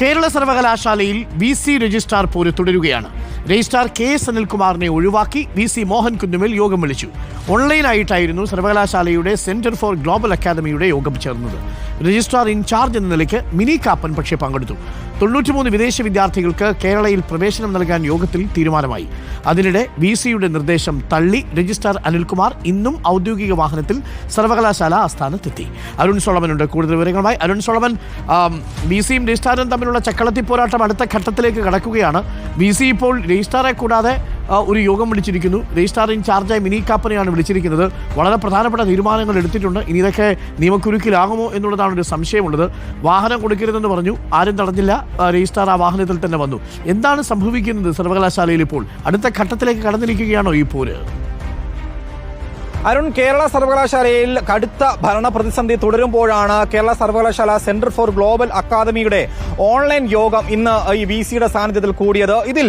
കേരള സർവകലാശാലയിൽ V C registrar പോര് തുടരുകയാണ്. രജിസ്ട്രാർ കെ എസ് അനിൽകുമാറിനെ ഒഴിവാക്കി വി സി മോഹൻ കുന്നുമേൽ യോഗം വിളിച്ചു. ഓൺലൈനായിട്ടായിരുന്നു സർവകലാശാലയുടെ സെന്റർ ഫോർ ഗ്ലോബൽ അക്കാദമിയുടെ യോഗം ചേർന്നത്. രജിസ്ട്രാർ ഇൻചാർജ് എന്ന നിലയ്ക്ക് മിനി കാപ്പൻ പക്ഷേ പങ്കെടുത്തു. തൊണ്ണൂറ്റിമൂന്ന് വിദേശ വിദ്യാർത്ഥികൾക്ക് കേരളയിൽ പ്രവേശനം നൽകാൻ യോഗത്തിൽ തീരുമാനമായി. അതിനിടെ വി സിയുടെ നിർദ്ദേശം തള്ളി രജിസ്ട്രാർ അനിൽകുമാർ ഇന്നും ഔദ്യോഗിക വാഹനത്തിൽ സർവകലാശാല ആസ്ഥാനത്തെത്തി. അരുൺ സോളമനുണ്ട്. കൂടുതൽ വിവരങ്ങളുമായി അരുൺ സോളമൻ. ബി സിയും രജിസ്ട്രാറും തമ്മിലുള്ള ചക്കളത്തി പോരാട്ടം അടുത്ത ഘട്ടത്തിലേക്ക് കടക്കുകയാണ്. ബി സി ഇപ്പോൾ രജിസ്ട്രാറെ കൂടാതെ ഒരു യോഗം വിളിച്ചിരിക്കുന്നു. രജിസ്ട്രാർ ഇൻചാർജായി മിനി കാപ്പനെയാണ് വിളിച്ചിരിക്കുന്നത്. വളരെ പ്രധാനപ്പെട്ട തീരുമാനങ്ങൾ എടുത്തിട്ടുണ്ട്. ഇനി ഇതൊക്കെ നിയമക്കുരുക്കിലാകുമോ എന്നുള്ളതാണ് ഒരു സംശയമുള്ളത്. വാഹനം കൊടുക്കരുതെന്ന് പറഞ്ഞു. ആരും തടഞ്ഞില്ല. രജിസ്ട്രാർ ആ വാഹനത്തിൽ തന്നെ വന്നു. എന്താണ് സംഭവിക്കുന്നത് സർവകലാശാലയിൽ ഇപ്പോൾ? അടുത്ത ഘട്ടത്തിലേക്ക് കടന്നിരിക്കുകയാണോ ഈ പോര്? അരുൺ കേരള സർവകലാശാലയിൽ കടുത്ത ഭരണ പ്രതിസന്ധി തുടരുമ്പോഴാണ് കേരള സർവകലാശാല സെന്റർ ഫോർ ഗ്ലോബൽ അക്കാദമിയുടെ ഓൺലൈൻ യോഗം ഇന്ന് ഈ വി സിയുടെ സാന്നിധ്യത്തിൽ കൂടിയത്. ഇതിൽ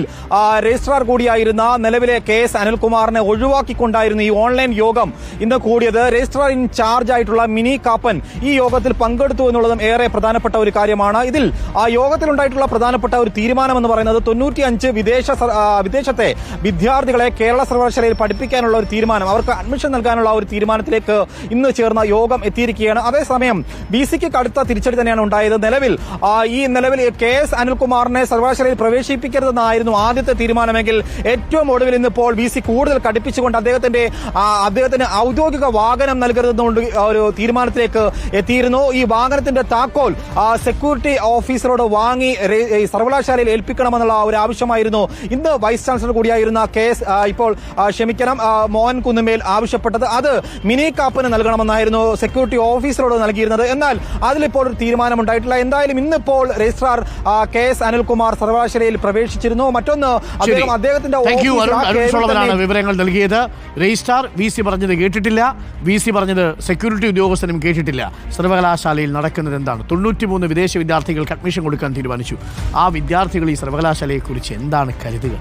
രജിസ്ട്രാർ കൂടിയായിരുന്ന നിലവിലെ കെ എസ് അനിൽകുമാറിനെ ഒഴിവാക്കിക്കൊണ്ടായിരുന്നു ഈ ഓൺലൈൻ യോഗം ഇന്ന് കൂടിയത്. രജിസ്ട്രാർ ഇൻ ചാർജ് ആയിട്ടുള്ള മിനി കാപ്പൻ ഈ യോഗത്തിൽ പങ്കെടുത്തു എന്നുള്ളതും ഏറെ പ്രധാനപ്പെട്ട ഒരു കാര്യമാണ്. ഇതിൽ ആ യോഗത്തിലുണ്ടായിട്ടുള്ള പ്രധാനപ്പെട്ട ഒരു തീരുമാനം എന്ന് പറയുന്നത് തൊണ്ണൂറ്റിയഞ്ച് വിദേശ വിദേശത്തെ വിദ്യാർത്ഥികളെ കേരള സർവകലാശാലയിൽ പഠിപ്പിക്കാനുള്ള ഒരു തീരുമാനം. അവർക്ക് അഡ്മിഷൻ നൽകാനുള്ള ഒരു തീരുമാനത്തിലേക്ക് ഇന്ന് ചേർന്ന യോഗം എത്തിയിരിക്കുകയാണ്. അതേസമയം ബി സിക്ക് കടുത്ത തിരിച്ചടി തന്നെയാണ് ഉണ്ടായത്. നിലവിൽ ഈ നിലവിൽ കെ എസ് അനിൽകുമാറിനെ സർവകലാശാലയിൽ പ്രവേശിപ്പിക്കരുതെന്നായിരുന്നു ആദ്യത്തെ തീരുമാനമെങ്കിൽ ഏറ്റവും ഒടുവിൽ ഇന്നിപ്പോൾ ബി സി കൂടുതൽ കടുപ്പിച്ചുകൊണ്ട് അദ്ദേഹത്തിന്റെ അദ്ദേഹത്തിന് ഔദ്യോഗിക വാഹനം നൽകരുതെന്നുകൊണ്ട് ഒരു തീരുമാനത്തിലേക്ക് എത്തിയിരുന്നു. ഈ വാഹനത്തിന്റെ താക്കോൽ സെക്യൂരിറ്റി ഓഫീസറോട് വാങ്ങി സർവകലാശാലയിൽ ഏൽപ്പിക്കണമെന്നുള്ള ഒരു ആവശ്യമായിരുന്നു. ഇന്ന് വൈസ് ചാൻസലർ കൂടിയായിരുന്ന കെ ഇപ്പോൾ ക്ഷമിക്കണം മോഹൻ കുന്നുമേൽ ആവശ്യപ്പെട്ടത് അത് മിനി കാപ്പന് നൽകണമെന്നായിരുന്നു സെക്യൂരിറ്റി ഓഫീസറോട് നൽകിയിരുന്നത്. എന്നാൽ അതിലിപ്പോൾ ഒരു തീരുമാനമുണ്ടായിട്ടില്ല. എന്തായാലും ഇന്നിപ്പോൾ രജിസ്ട്രാർ കെ എസ് അനിൽകുമാർ സർവകലാശാലയിൽ പ്രവേശിച്ചിരുന്നു. മറ്റൊന്ന് അദ്ദേഹം അദ്ദേഹത്തിന്റെ വിവരങ്ങൾ നൽകിയത്. രജിസ്ട്രാർ വി സി പറഞ്ഞത് കേട്ടിട്ടില്ല. വി സി പറഞ്ഞത് സെക്യൂരിറ്റി ഉദ്യോഗസ്ഥനും കേട്ടിട്ടില്ല. സർവകലാശാലയിൽ നടക്കുന്നത് എന്താണ്? തൊണ്ണൂറ്റിമൂന്ന് വിദേശ വിദ്യാർത്ഥികൾക്ക് അഡ്മിഷൻ കൊടുക്കാൻ തീരുമാനിച്ചു. ആ വിദ്യാർത്ഥികൾ ഈ സർവകലാശാലയെക്കുറിച്ച് എന്താണ് കരുതുക?